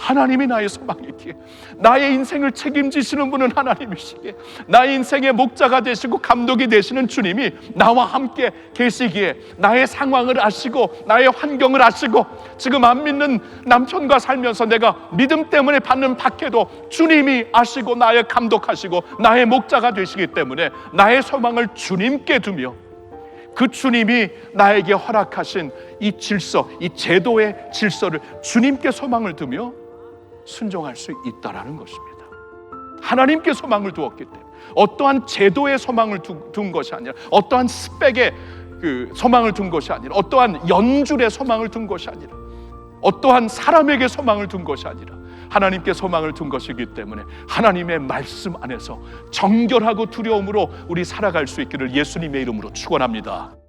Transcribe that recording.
하나님이 나의 소망이기에 나의 인생을 책임지시는 분은 하나님이시기에 나의 인생의 목자가 되시고 감독이 되시는 주님이 나와 함께 계시기에 나의 상황을 아시고 나의 환경을 아시고 지금 안 믿는 남편과 살면서 내가 믿음 때문에 받는 박해도 주님이 아시고 나의 감독하시고 나의 목자가 되시기 때문에 나의 소망을 주님께 두며 그 주님이 나에게 허락하신 이 질서, 이 제도의 질서를 주님께 소망을 두며 순종할 수 있다라는 것입니다. 하나님께 소망을 두었기 때문에 어떠한 제도의 소망을 두- 둔 것이 아니라 어떠한 스펙의 그 소망을 둔 것이 아니라 어떠한 연줄의 소망을 둔 것이 아니라 어떠한 사람에게 소망을 둔 것이 아니라 하나님께 소망을 둔 것이기 때문에 하나님의 말씀 안에서 정결하고 두려움으로 우리 살아갈 수 있기를 예수님의 이름으로 축원합니다.